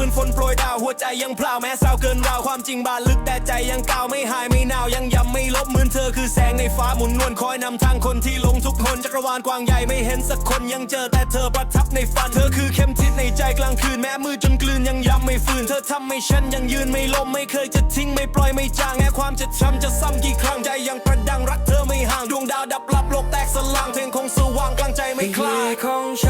มือนฝนโปรยดาว หัวใจยังพลาวแม้เศร้าเกินราวความจริงบานลึกแต่ใจยังก้าวไม่หายไม่หนาวยังย้ำไม่ลบเหมือนเธอคือแสงในฟ้าหมุนนวลคอยนำทางคนที่หลงทุกคนจักรวาลกว้างใหญ่ไม่เห็นสักคนยังเจอแต่เธอประทับในฝัน เธอคือเข็มทิศในใจกลางคืนแม้มือจนกลืนยังย้ำไม่ฟื้นเธอทำให้ฉันยังยืนไม่ล้มไม่เคยจะทิ้งไม่ปล่อยไม่จางแม้ความจ็บช้ำจะซ้ำกี่ครั้งใจยังประดังรักเธอไม่ห่างดวงดาวดับลับโลกแตกสลางเพลงคงสว่างกลางใจไม่คลายของฉัน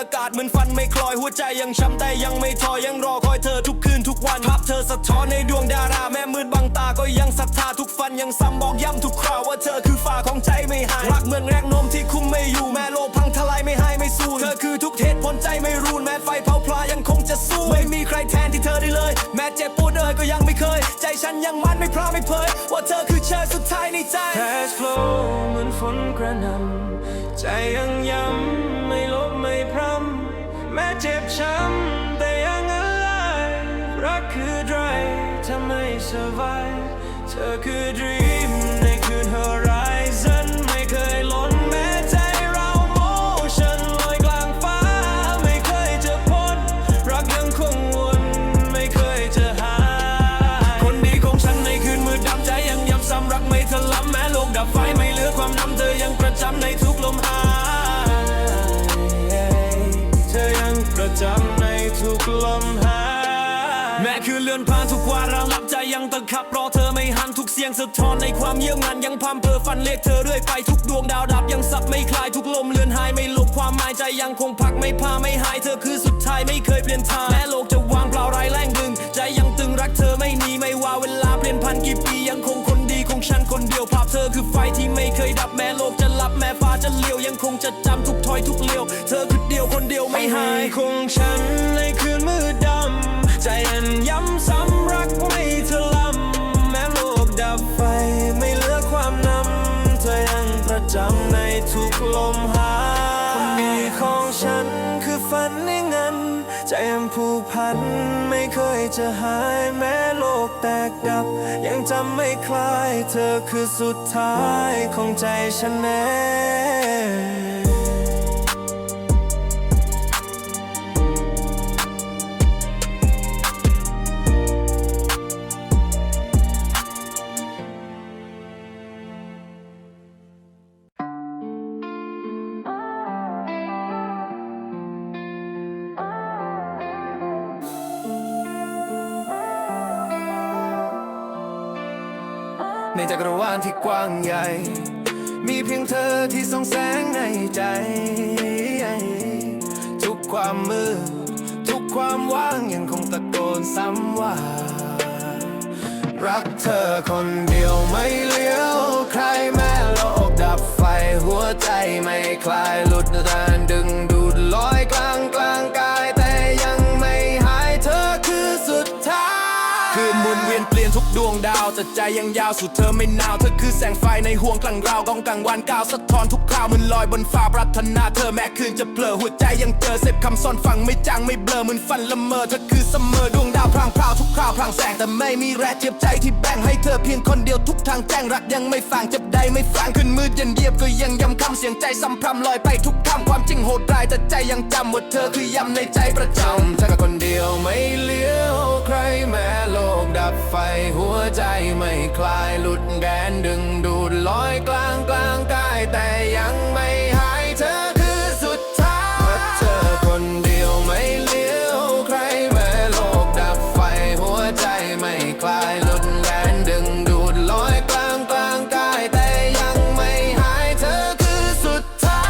อากาศเหมือนฟันไม่คลอยหัวใจยังช้ำแต่ยังไม่ถอยยังรอคอยเธอทุกคืนทุกวันภาพเธอสะท้อนในดวงดาราแม้มืดบังตาก็ยังศรัทธาทุกฟันยังซ้ำบอกย้ำทุกคราวว่าเธอคือฝาของใจไม่หายรักเหมือนแรงโน้มที่คุมไม่อยู่แม้โลกพังทลายไม่ให้ไม่สู้เธอคือทุกเหตุผลใจไม่รูนแม้ไฟเผาพลายังคงจะสู้ไม่มีใครแทนที่เธอได้เลย แม้เจ็บปวดเอ่ยก็ยังไม่เคย ใจฉันยังมั่นไม่พลาดไม่เผย ว่าเธอคือเชิญสุดท้ายในใจ Cash flow เหมือนฝนกระหน่ำใจยังย้ำ เจ็บช้ำแต่ยัง alive รักคือ drive ทำให้ survive เธอคือ dream ในคืน horizon สียงสะท้อนในความเยี่ยมงานยังพำเพอฝันเรียกเธอเรื่อยไปทุกดวงดาวดับยังสับไม่คลายทุกลมเลือนหายไม่หลบความหมายใจยังคงพักไม่พาไม่หายเธอคือสุดท้ายไม่เคยเปลี่ยนทางแม้โลกจะวางเปล่าไร้แรงดึง ใจยังตึงรักเธอไม่หนีไม่ว่าเวลาเปลี่ยนพันกี่ปียังคงคนดีของฉันคนเดียวภาพเธอคือไฟที่ไม่เคยดับแม้โลกจะลับแม้ฟ้าจะเลี้ยวยังคงจะจำทุกถอยทุกเลี้ยว เธอคือเดียวคนเดียวไม่หายของฉันใน ดับ ยังจำไม่คลาย เธอคือสุดท้ายของใจฉันเอง กว้างใหญ่ มีเพียงเธอที่ส่องแสงในใจ ทุกความมืด ทุกความว่างยังคงตะโกนซ้ำว่า รักเธอคนเดียวไม่เลี้ยว ใครแม้โลกดับไฟหัวใจไม่คลายหลุดดานดึงดูดลอยกลาง แต่ใจยังยาวสุดเธอไม่นาว เธอคือแสงไฟในห่วงกลางราวกองกลางวันก้าวสะท้อนทุกคราวมันลอยบนฟ้าปรารถนาเธอแม้คืนจะเผลอหัวใจยังเจอเสพคำซ่อนฟังไม่จางไม่เบลอเหมือนฝันละเมอเธอคือเสมอดวงดาวพรางพราวทุกคราวพรางแสงแต่ไม่มีแรงเทียบใจที่แบ่งให้เธอเพียงคนเดียวทุกทางแจ้งรักยังไม่ฟางเจ็บใดไม่ฟางขึ้นมืดย็นเยียบก็ยังย้ำคำเสียงใจซ้ำพรำลอยไปทุกคำความจริงโหดร้ายแต่ใจยังจำว่าเธอคือยำในใจประจำเธอกับคนเดียวไม่เลี้ยว ใครแม้โลกดับไฟหัวใจไม่คลายหลุดแดนดึงดูดลอยกลางกลางกายแต่ยังไม่หายเธอคือสุดท้ายเธอคนเดียวไม่เลี้ยวใครแม้โลกดับไฟหัวใจไม่คลายหลุดแดนดึงดูดลอยกลางกลางกายแต่ยังไม่หายเธอคือสุดท้า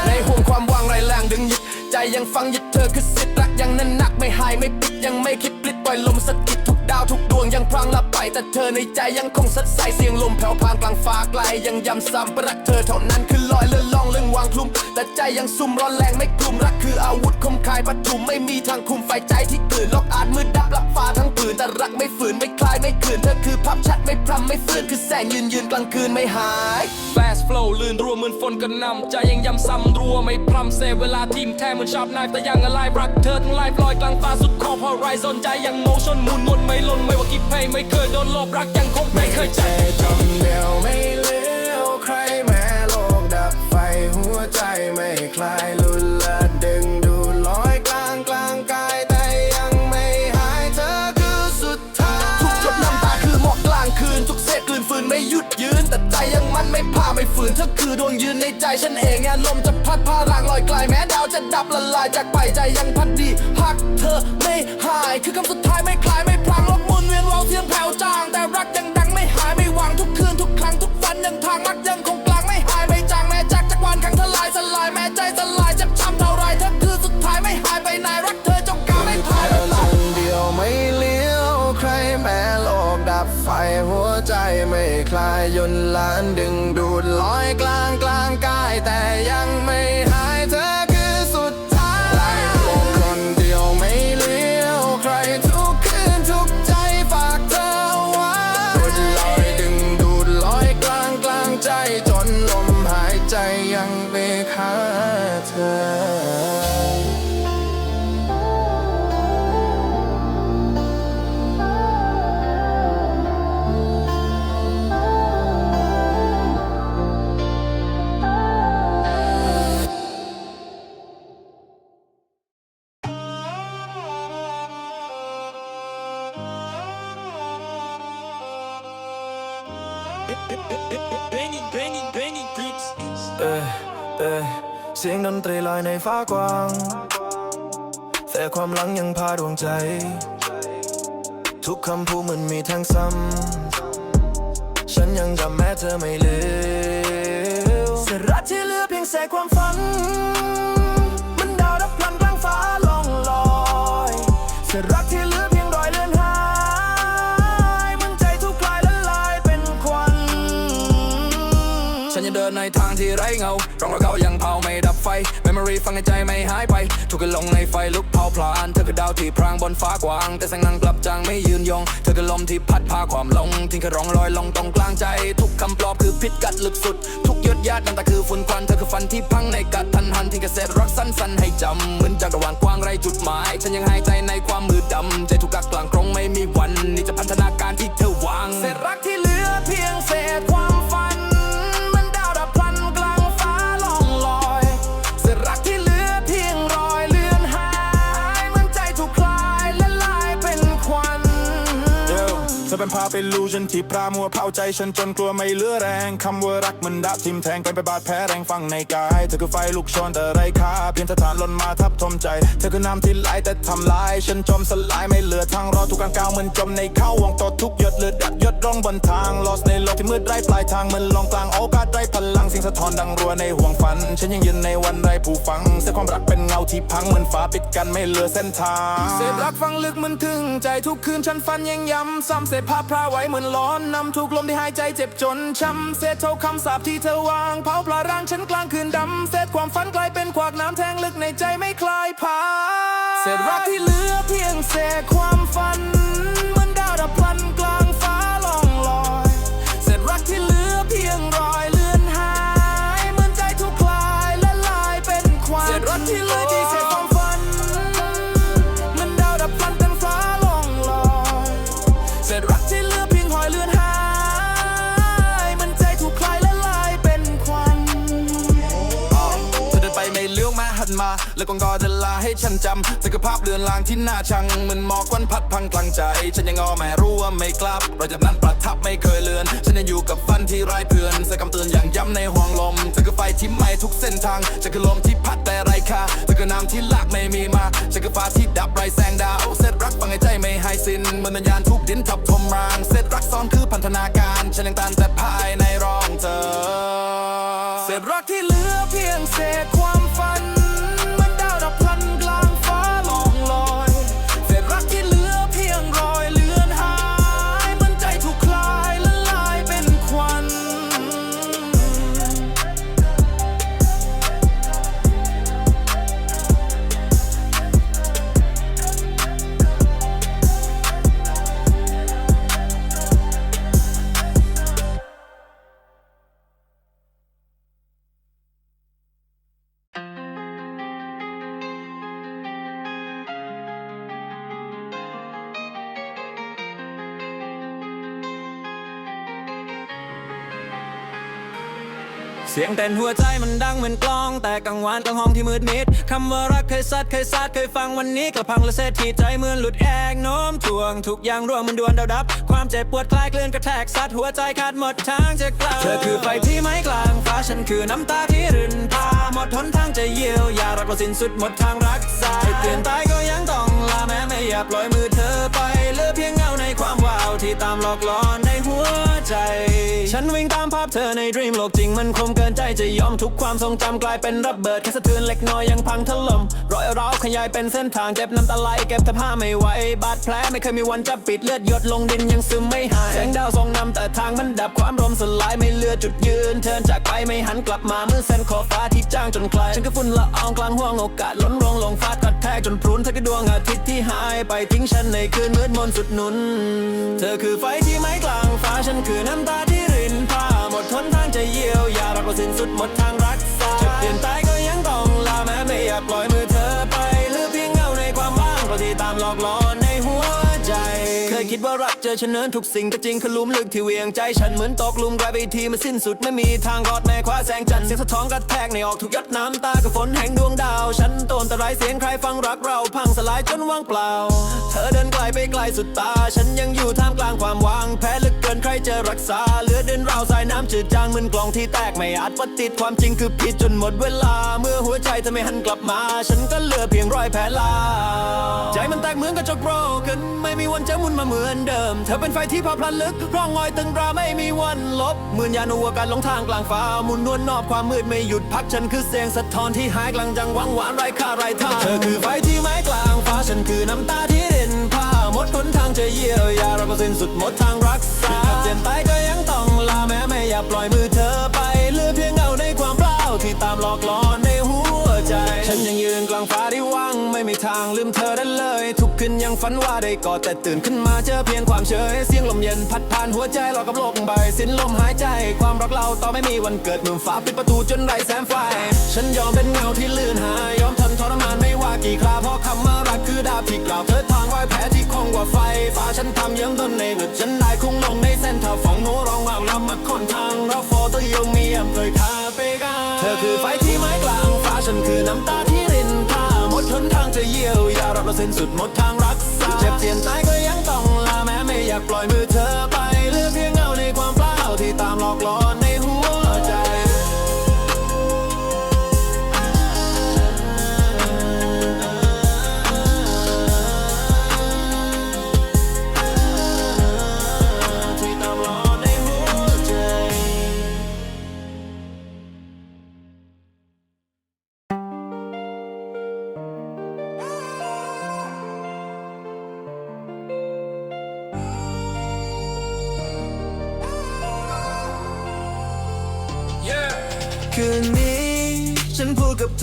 ยในห่วงความว่างไรแรงดึงยึดใจยังฟังยึดเธอคือสิทธิ์รักยังนั้นหนักไม่หายไม่ปิดยังไม่คิด อยลมสะกิดทุกดาวทุก วงยังพรางลับไป แต่เธอในใจยังคงสดใสเสียงลมแผ่วพางกลางฟ้าไกล ยังย้ำซ้ำรักเธอเท่านั้นคือลอยเลื่อนล่องเลื่องวางคลุม แต่ใจยังซุ่มร้อนแรงไม่กลุ่มรักคืออาวุธคมคายปัทุมไม่มีทางคุมไฟใจที่ตื่นล็อกอาจมืดดับลับฟ้าทั้งปืนแต่รักไม่ฝืนไม่คลายไม่คืนเธอคือภาพชัดไม่พรำไม่ฟื้นคือแสงยืนยืนกลางคืนไม่หาย Fast flow ลื่นรัวเหมือนฝนกระหนำใจยังย้ำซ้ำรัวไม่พรำเซเวลาทีมแท้เหมือนชาบนายแต่ยังอะไรรักเธอทั้งไลฟ์ลอยกลางฟ้าสุดขอบ horizon ใจยังโมชั่นหมุนวนไม่หล่นไม่ว่ากี่เพลงไม่เคยโดนลบรักยังคงไม่เคยใจใจจมเดียวไม่เลี้ยวใครแม้โลกดับไฟหัวใจไม่คลายลุนละดึงดูลอยกลางกลางกายแต่ยังไม่หายเธอคือสุดท้ายทุกหยดน้ำตาคือหมอกกลางคืนทุกเศษกลืนฝืนไม่หยุดยืนแต่ใจยังมันไม่พาไม่ฝืนเธอคือดวงยืนในใจฉันเองอารมจะพัดพารางลอยไกลแม้ดาวจะดับละลายจากไปใจยังพัดดีพักเธอไม่หายคือคำสุดท้ายไม่คลายไม่ เวียนวาวเทียมแผ่วจาง แต่รักยังดังไม่หายไม่วังทุกคืนทุกครั้งทุกวันยังทางรักยังคงกลางไม่หายไม่จางแม้จากจักวาลครั้งทลายสลายแม้ใจสลายเจ็บช้ำเท่าไรเธอคือสุดท้ายไม่หายไปไหนรักเธอจงก้าวไม่พายไม่ลาคนเดียวไม่เลี้ยวใครแม้โลกดับไฟหัวใจไม่คลายยนลานดึงดูดลอยกลางกลางก เอ้ยเสียงดนตรีลอยในฟ้ากว้าง แต่ความหลังยังพาดวงใจ ทุกคำพูดมันมีทางซ้ำ ฉันยังจำแม้เธอไม่ลืมเสระที่เหลือเพียงแสความฝัน ร้เงาร่องรอยเขายังเผาไม่ดับไฟ Memory ฟังในใจไม่หายไป ถูกกันลงในไฟลุกเผาพลาน เธอคือดาวที่พรางบนฟ้ากว้าง แต่แสงนั้นกลับจางไม่ยืนยง เธอคือลมที่พัดพาความหลง ทิ้งแค่ร่องรอยลงตรงกลางใจ ทุกคำปลอบคือพิษกัดลึกสุด ทุกยดยาดน้ำตาคือฝุ่นควันเธอคือฟันที่พังในกัดทันหันทิ้งแค่เศษรักสั้นๆให้จำเหมือนจักรวาลกว้างไรจุดหมาย ฉันยังหายใจในความมืดดำใจทุกกักกลางกรงไม่มีวัน illusion ที่พรามัวเผาใจฉันจนกลัวไม่เหลือแรงคำว่ารักมันดับทิมแทงไปไปบาดแผลแรงฟังในกายเธอคือไฟลุกชนแต่ไรค่าเพียงสถานหล่นมาทับทมใจ เธอคือน้ำที่ไหลแต่ทำลาย ฉันจมสลายไม่เหลือทางรอทุกการก้าวเหมือนจมในเข้าวงตดทุกหยดเลือดดับหยดร่องบนทาง lost ในโลกที่มืดไร้ปลายทางมือนลองกลางโอกาสไร้พลังสิ่งสะท้อนดังรัวในห่วงฝัน ฉันยังยืนในวันไร้ผู้ฟังเส้นความรักเป็นเงาที่พังเหมือนฟ้าปิดกันไม่เหลือเส้นทางเศษรักฟังลึกมันถึงใจทุกคืนฉันฝันยังย้ำซ้ำเศษภาพพราไว้เหมือนร้อนนำถูกลมที่หายใจเจ็บจนช้ำเศษเท่าคำสาปที่เธอวางเผาปลาร่างฉันกลางคืนดำเศษความฝันกลายเป็นขวากน้ำแทงลึกในใจไม่คลายพาเศษรักที่เหลือเพียงเศษความฝันเหมือนดาวดับพลัน จำเธอคือภาพเลือนลางที่น่าชังเหมือนหมอกควันพัดพังกลางใจ ฉันยังงอแม่รู้ว่าไม่กลับรอยจากนั้นประทับไม่เคยเลือน ฉันยังอยู่กับฟันที่ไร้เพื่อนส่คำเตือนอย่างย้ำในห่วงลมเธอคือไฟที่ไหม้ทุกเส้นทางฉันคือลมที่พัดแต่ไร้ค่าเธอคือน้ำที่ลากไม่มีมาฉันคือฟ้าที่ดับไรแสงดาวเซตรักฟังให้ใจไม่หายสิ้นเหมือนวิญญาณทุกดินทับทมรางเซตรักซ้อนคือพันธนาการ ฉันยังตันแต่ภายในรองเธอ สียงเต้นหัวใจมันดังเหมือนกลอง แต่กังวานกลางห้องที่มืดมิดคำว่ารักเคยซัดเคยซัดเคยฟังวันนี้กลับพังและเศษทีใจเหมือนหลุดแอกโน้มถ่วงทุกอย่างร่วงมันดวนดาวดับ ความเจ็บปวดคลายคลื่นกระแทกซัดหัวใจขาดหมดทางจะกล่าวเธอคือไฟที่ไม้กลางฟ้าฉันคือน้ำตาที่รินพาหมดทนทางจะเยียวยารักเราสิ้นสุดหมดทางรักษาให้เตือนตายก็ยังต้องลาแม้ไม่อยากปล่อยมือเธอไปเหลือเพียงเงาในความวาวที่ตามหลอกหลอนในหัวใจ ฉันวิ่งตามภาพเธอในดรีมโลกจริงมันคมเกินใจจะยอมทุกความทรงจำกลายเป็นระเบิดแค่สะเทือนเล็กน้อยยังพังถล่มรอยร้าวขยายเป็นเส้นทางเจ็บน้ำตาไหลเก็บแต่ผ้าไม่ไหวบาดแผลไม่เคยมีวันจะปิดเลือดหยดลงดินยังซึมไม่หายแสงดาวส่องนำแต่ทางมันดับความรมสลายไม่เลือจุดยืนเทินจากไปไม่หันกลับมาเมื่อเส้นขอฟ้าที่จ้างจนคลายฉันก็ฝุ่นละอองกลางห่วงโอกาสล้นรวงลงฟ้ากระแทกจนพรุนเธอก็ดวงอาทิตย์ที่หายไปทิ้งฉันในคืนมืดมนสุดหนุน เธอคือไฟที่ไม้กลางฟ้าฉันคือน้ำตาที่ริินผ้าหมดทนทางจะเยียวยาเราก็สิ้นสุดหมดทางรักษาจะเปลี่ยนตายก็ยังต้องลาแม้ไม่อยากปล่อยมือเธอไปหรือเพียงเงาในความว่างเพราะที่ตามหลอกหลอน คิดว่ารักเจอฉันเนินทุกสิ่งแต่จริงคือลุมลึกที่เวียงใจฉันเหมือนตกลุมกลายไปทีมันสิ้นสุดไม่มีทางรอดแม้คว้าแสงจันทร์เสียงสะท้อนกระแทกในออกทุกหยดน้ำตากับฝนแห่งดวงดาว ฉันโตนแต่ไรเสียงใครฟังรักเราพังสลายจนว่างเปล่า เธอเดินไกลไปไกลสุดตา ฉันยังอยู่ท่ามกลางความว่างแพ้ลึกเกินใครจะรักษาเหลือเดินราวสายน้ำจืดจางเหมือนกล่องที่แตกไม่อาจปฏิดความจริงคือผิดจนหมดเวลา เมื่อหัวใจเธอไม่หันกลับมา ฉันก็เหลือเพียงรอยแผลลาใจมันแตกเหมือนกระจกโบรกันไม่มีวันจะมุนมาเหมือนเดิม เธอเป็นไฟที่เผาพลันลึก ร่องรอยตึงราไม่มีวันลบเหมือนยานอวกาศหลงทางกลางฟ้าหมุนนวลนอบความมืดไม่หยุดพักฉันคือเสียงสะท้อนที่หายกลางจังหวังหวานไร้ค่าไร้ทางเธอคือไฟที่ไม้กลางฟ้าฉันคือน้ำตาที่เด่นผ้าหมดหนทางจะเยียวยาเราก็สิ้นสุดหมดทางรักษาเจ็บตายก็ยังต้องลาแม้ไม่อยากปล่อยมือเธอไปเหลือเพียงเงาในความเปล่าที่ตามหลอกหลอนในหัวใจ ฉันยังยืนกลางฟ้าที่ว่างไม่มีทางลืมเธอได้เลย คืนยังฝันว่าได้กอดแต่ตื่นขึ้นมาเจอเพียงความเฉยเสียงลมเย็นพัดผ่านหัวใจเรากับโลกใบ สิ้นลมหายใจ ความรักเราต่อไม่มีวันเกิดเมื่อฟ้าปิดประตูจนไร้แสงไฟ ฉันยอมเป็นเงาที่ลื่นหายยอมทนทรมานไม่ว่ากี่คราเพราะคำว่ารักคือดาบที่กล่าวเธอทางไว้แผลที่คงกว่าไฟฟ้าฉันทำเยิ้มทนในเลือดฉันได้คงลงในเส้นทางฝังโนร้อง เราสิ้นสุดหมดทางรักษาเจ็บเจียนตายก็ยังต้องลาแม้ไม่อยากปล่อยมือเธอไป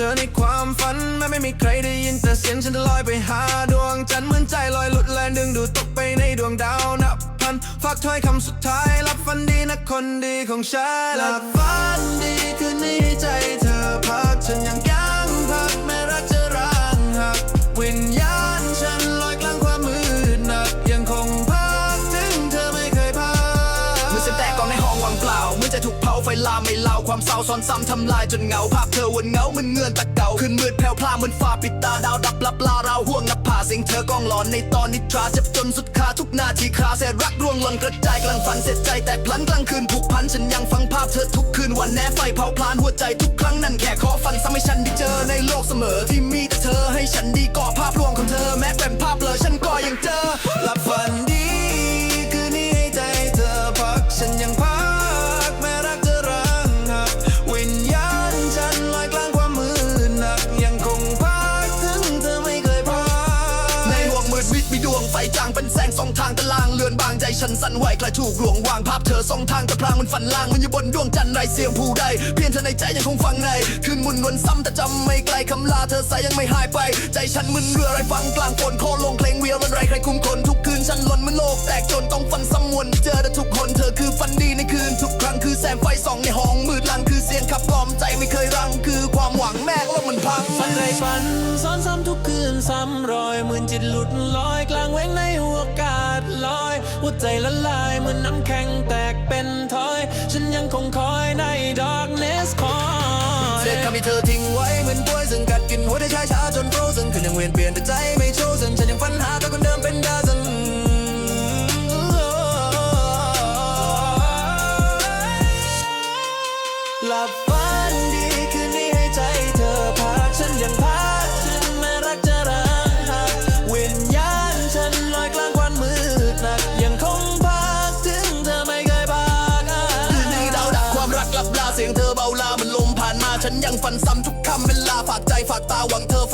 อในความฝันแม้ไม่มีใครได้ยินแต่เสียงฉันจะลอยไปหาดวงจันทร์เหมือนใจลอยหลุดแลนดึงดูดตกไปในดวงดาวนับพันฝากถ้อยคำสุดท้ายรับฝันดีนะคนดีของฉันหลับฝันดีคืนนี้ใจเธอพักฉันยังยังพักแม้รักจะร้างหักวิญญา ความเศร้าซ้อนซ้ำทำลายจนเหงาภาพเธอวนเหงาเหมือนเงื่อนตะเกาขึ้นมืดแผ่วพลาเหมือนฟ้าปิดตาดาวดับลับลาเราห่วงนับผ่าเสียงเธอกองหลอนในตอนนิทราเจ็บจนสุดขาทุกนาทีคราเศษรักร่วงหล่นกระจายกลางฝันเสียใจแต่พลันกลางคืนผูกพันฉันยังฟังภาพเธอทุกคืนวันแน่ไฟเผาพลานหัวใจทุกครั้งนั่นแค่ขอฝันซ้ำให้ฉันได้เจอในโลกเสมอที่มีแต่เธอให้ฉันดีก่อภาพลวงของเธอแม้เป็นภาพเลอฉันก็ยังเจอหลับฝันดี สั่นไหวคลายถูกหลวงวางภาพเธอสองทางแต่พลางมันฝันล่างมันอยู่บนดวงจันทร์ไรเสียงผู้ใดเพียงเธอในใจยังคงฟังในคืนมุนวนซ้ำแต่จำไม่ไกลคำลาเธอสายยังไม่หายไป ใจฉันมึนเรือไรฟังกลางฝนคอลงเพลงเวียวมันไรใครคุมคนทุกคืนฉันหล่นเหมือนโลกแตกจนต้องฟันซ้ำมวนเจอแต่ทุกคนเธอคือฝันดีในคืนทุกครั้งคือแสงไฟส่องในห้องมืดลังคือเสียงขับกล่อมใจไม่เคยรังคือความหวังแม่กลมมันพังฝันไรฝันซ้อนซ้ำทุกคืนซ้ำรอยหมื่นจิตหลุดลอยกลางแหวงในหัวอากาศลอยหัวใจละลายเหมือนน้ำแข็งแตกเป็นถอย ฉันยังคงคอยใน darkness คอยเศษคำที่เธอทิ้งไว้เหมือนป่วยซึ่งกัดกินหัวใจชายชาจนโฟรซึ่งคืนยังเวียนเปลี่ยนแต่ใจไม่โชว์ซึ่งฉันยังฝันหาแต่คนเดิมเป็นดาซัน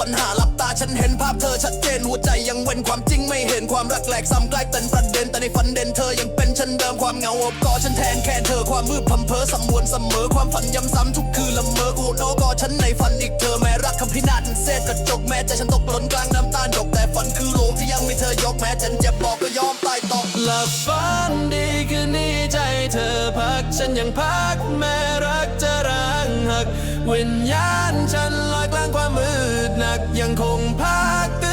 หวังเธอฝันหาหลับตาฉันเห็นภาพเธอชัดเจนหัวใจยังเว้นความจริงไม่เห็นความรักแหลกซ้ำกลายเป็นประเด็นแต่ในฝันเด่นเธอยังเป็นฉันเดิมความเหงาอบกอดฉันแทนแค่เธอความมืดพัมเพอสำมวนเสมอความฝันย้ำซ้ำทุกคืนละเมอกูโนกอดฉันในฝันอีกเธอแม้รักคำพินาศเศษกระจกแม้ใจฉันตกหล่นกลางน้ำตาหยกแต่ฝันคือโลกที่ยังไม่เธอยกแม้ฉันเจ็บบอกก็ยอมตายตกหลับฝันดีคืนนี้ใจเธอพักฉันยังพักแม้รักจะร้ัก วิญญาณฉันลอยกลางความมืดหนักยังคงพักตื่น